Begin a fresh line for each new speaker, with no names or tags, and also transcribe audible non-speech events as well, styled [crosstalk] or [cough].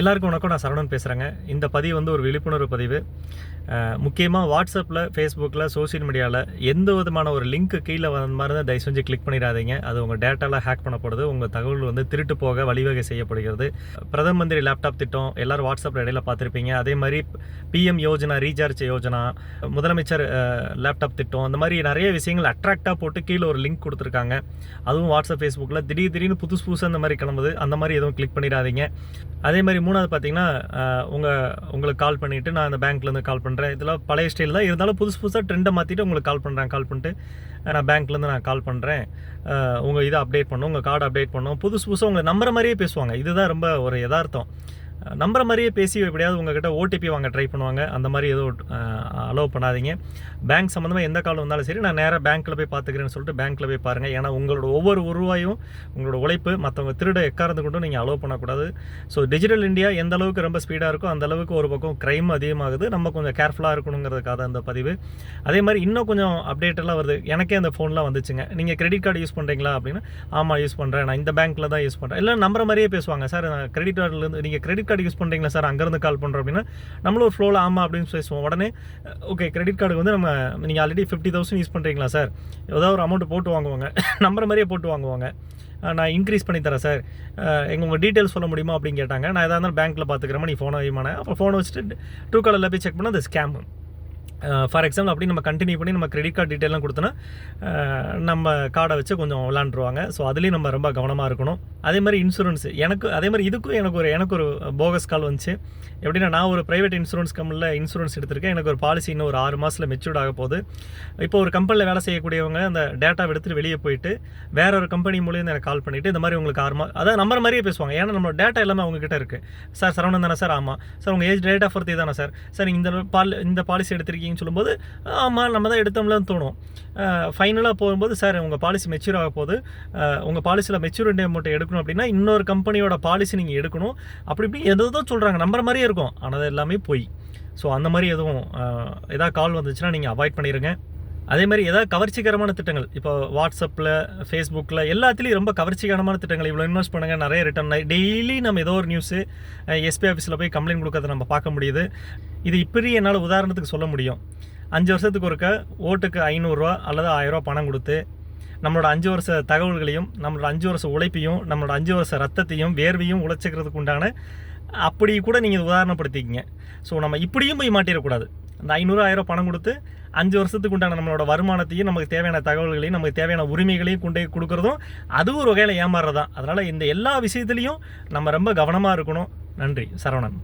எல்லாருக்கும் வணக்கம் நான் சரவணன் பேசுகிறேங்க இந்த பதிவு வந்து ஒரு விழிப்புணர்வு பதிவு. முக்கியமாக வாட்ஸ்அப்பில் ஃபேஸ்புக்கில் சோஷியல் மீடியாவில் எந்த விதமான ஒரு லிங்க்கு கீழே வந்த மாதிரி தான் தயவு செஞ்சு கிளிக் பண்ணிடாதீங்க. அது உங்கள் டேட்டாலாம் ஹேக் பண்ணப்படுது. உங்கள் தகவல் வந்து திருட்டு போக வழிவகை செய்யப்படுகிறது. பிரதம மந்திரி லேப்டாப் திட்டம் எல்லோரும் வாட்ஸ்அப்பில் இடையில பார்த்துருப்பீங்க. அதே மாதிரி பிஎம் யோஜனா ரீசார்ஜ் யோஜனா முதலமைச்சர் லேப்டாப் திட்டம் அந்த மாதிரி நிறைய விஷயங்கள் அட்ராக்டாக போட்டு கீழே ஒரு லிங்க் கொடுத்துருக்காங்க. அதுவும் வாட்ஸ்அப் ஃபேஸ்புக்கில் திடீர் திடீர்னு புதுசு புதுசாக அந்த மாதிரி கிளம்புது. அந்த மாதிரி எதுவும் கிளிக் பண்ணிடாதீங்க. அதே மாதிரி மூணாவது பார்த்தீங்கன்னா உங்கள் உங்களுக்கு கால் பண்ணிவிட்டு நான் அந்த பேங்க்லேருந்து கால் பண்ணுறேன் இதெல்லாம் பழைய ஸ்டைல் தான். இருந்தாலும் புதுசு புதுசாக ட்ரெண்டை மாற்றிட்டு உங்களுக்கு கால் பண்ணுறேன் கால் பண்ணிட்டு நான் பேங்க்லேருந்து நான் கால் பண்ணுறேன் உங்கள் இதை அப்டேட் பண்ணோம் உங்கள் கார்டு அப்டேட் பண்ணோம். புதுசு புதுசாக உங்களை நம்புற மாதிரியே பேசுவாங்க. இதுதான் ரொம்ப ஒரு யதார்த்தம். நம்புற மாதிரியே பேசி எப்படியாவது உங்ககிட்ட ஓடிபி வாங்க ட்ரை பண்ணுவாங்க. அந்த மாதிரி எதுவும் அலோவ் பண்ணாதீங்க. பேங்க் சம்மந்தமாக எந்த கால் வந்தாலும் சரி நான் நேராக பேங்க்கில் போய் பார்த்துக்கிறேன்னு சொல்லிட்டு பேங்க்கில் போய் பாருங்கள் ஏன்னா உங்களோட ஒவ்வொரு உருவாயும் உங்களோட உழைப்பு மற்றவங்க திருட எக்காரந்து கொண்டும் நீங்கள் அலோவ் பண்ணக்கூடாது. ஸோ டிஜிட்டல் இந்தியா எந்த அளவுக்கு ரொம்ப ஸ்பீடாக இருக்கோ அந்த அளவுக்கு ஒரு பக்கம் க்ரைம் அதிகமாகுது. நம்ம கொஞ்சம் கேர்ஃபுல்லாக இருக்கணுங்கிறதுக்காக அந்த பதிவு. அதே மாதிரி இன்னும் கொஞ்சம் அப்டேட் எல்லாம் வருது. எனக்கே அந்த ஃபோன்லாம் வந்துச்சுங்க. நீங்கள் கிரெடிட் கார்டு யூஸ் பண்ணுறீங்களா அப்படின்னா ஆமாம் யூஸ் பண்ணுறேன் நான் இந்த பேங்க்கில் தான் யூஸ் பண்ணுறேன் இல்லை நம்புற மாதிரியே பேசுவாங்க. சார் நான் கிரெடிட் கார்டுலேருந்து நீங்கள் கிரெடிட் கார்டு யூஸ் பண்ணுறீங்களா சார் அங்கேருந்து கால் பண்ணுறோம் அப்படின்னா நம்மளும் ஒரு ஃப்ளோவில் ஆமாம் அப்படின்னு பேசுவோம். உடனே ஓகே கிரெடிட் கார்டுக்கு வந்து நம்ம நீங்கள் ஆல்ரெடி ஃபிஃப்டி தௌசண்ட் யூஸ் பண்ணுறீங்களா சார் ஏதாவது ஒரு அமௌண்ட் போட்டு வாங்குவாங்க. [laughs] நம்புற மாதிரியே போட்டு வாங்குவாங்க. நான் இன்க்ரீஸ் பண்ணி தரேன் சார் எங்கள் உங்கள் டீட்டெயில்ஸ் சொல்ல முடியுமா அப்படின்னு கேட்டாங்க. நான் எதாவது இருந்தாலும் பேங்க்கில் பார்த்துக்கிறேன் நீ ஃபோனை வைமான அப்புறம் ஃபோனை வச்சுட்டு ட்ரூ காலரில் போய் செக் பண்ணால் அது ஸ்கேமு ஃபார் எக்ஸாம்பிள் அப்படி நம்ம கண்டினியூ பண்ணி நம்ம கிரெடிட் கார்டு டீட்டெயிலாம் கொடுத்தோன்னா நம்ம கார்டை வச்சு கொஞ்சம் விளாண்டுருவாங்க ஸோ அதுலேயும் நம்ம ரொம்ப கவனமாக இருக்கணும். அதே மாதிரி இன்சூரன்ஸ் எனக்கு அதே மாதிரி இதுக்கும் எனக்கு ஒரு எனக்கு ஒரு போகஸ் கால் வந்துச்சு. எப்படின்னா நான் ஒரு ப்ரைவேட் இன்சூரன்ஸ் கம்பெனியில் இன்சூரன்ஸ் எடுத்திருக்கேன். எனக்கு ஒரு பாலிசி இன்னும் ஒரு ஆறு மாதத்தில் மெச்சூர்ட் ஆக போகுது. இப்போ ஒரு கம்பெனியில் வேலை செய்யக்கூடியவங்க அந்த டேட்டா எடுத்துகிட்டு வெளியே போயிட்டு வேற ஒரு கம்பெனி மூலியம் எனக்கு கால் பண்ணிவிட்டு இந்த மாதிரி உங்களுக்கு ஆறு மா அதாவது நம்பர் மாதிரியே பேசுவாங்க. ஏன்னா நம்ம டேட்டா எல்லாமே அவங்ககிட்ட இருக்குது சார் சரவணன் தானே சார்? ஆமாம் சார் உங்கள் ஏஜ் டேட் ஆஃப் பர்த் தானே சார்? சார் இந்த பால் இந்த பாலிசி இருக்கீங்கன்னு சொல்லும்போது ஆமாம் நம்ம தான் எடுத்தோம்லன்னு தோணும். ஃபைனலாக போகும்போது சார் உங்கள் பாலிசி மெச்சூர் ஆக போகுது. உங்கள் பாலிசியில் மெச்சூரிட்டி அமௌண்ட் எடுக்கணும் அப்படின்னா இன்னொரு கம்பெனியோட பாலிசி நீங்கள் எடுக்கணும். அப்படி இப்படி எதோ சொல்கிறாங்க நம்புற மாதிரியே இருக்கும். ஆனால் அது எல்லாமே போய். ஸோ அந்த மாதிரி எதுவும் எதாவது கால் வந்துச்சுன்னா நீங்கள் அவாய்ட் பண்ணிடுங்க அதே மாதிரி ஏதாவது கவர்ச்சிகரமான திட்டங்கள். இப்போ வாட்ஸ்அப்பில் ஃபேஸ்புக்கில் எல்லாத்துலேயும் ரொம்ப கவர்ச்சிகரமான திட்டங்கள். இவ்வளோ இன்வெஸ்ட் பண்ணுங்கள் நிறைய ரிட்டர்ன் டெய்லி நம்ம ஏதோ ஒரு நியூஸு எஸ்பி ஆஃபீஸில் போய் கம்ப்ளைண்ட் கொடுக்கறத நம்ம பார்க்க முடியுது. இது இப்படி என்னால் உதாரணத்துக்கு சொல்ல முடியும். அஞ்சு வருஷத்துக்கு ஒருக்க ஓட்டுக்கு ஐநூறுரூவா அல்லது ஆயிரரூவா பணம் கொடுத்து நம்மளோட அஞ்சு வருஷ தகவல்களையும் நம்மளோட அஞ்சு வருஷ உழைப்பையும் நம்மளோட அஞ்சு வருஷ ரத்தத்தையும் வேர்வையும் உழைச்சிக்கிறதுக்கு உண்டான அப்படி கூட நீங்கள் உதாரணப்படுத்திக்கிங்க. ஸோ நம்ம இப்படியும் போய் மாட்டிடக்கூடாது. அந்த ஐநூறு ஆயிரம் பணம் கொடுத்து அஞ்சு வருஷத்துக்கு உண்டான நம்மளோட வருமானத்தையும் நமக்கு தேவையான தகவல்களையும் நமக்கு தேவையான உரிமைகளையும் கொண்டு போய் கொடுக்குறதும் அதுவும் ஒரு வகையில் ஏமாறுறதான் அதனால் இந்த எல்லா விஷயத்துலையும் நம்ம ரொம்ப கவனமாக இருக்கணும். நன்றி. சரவணன்.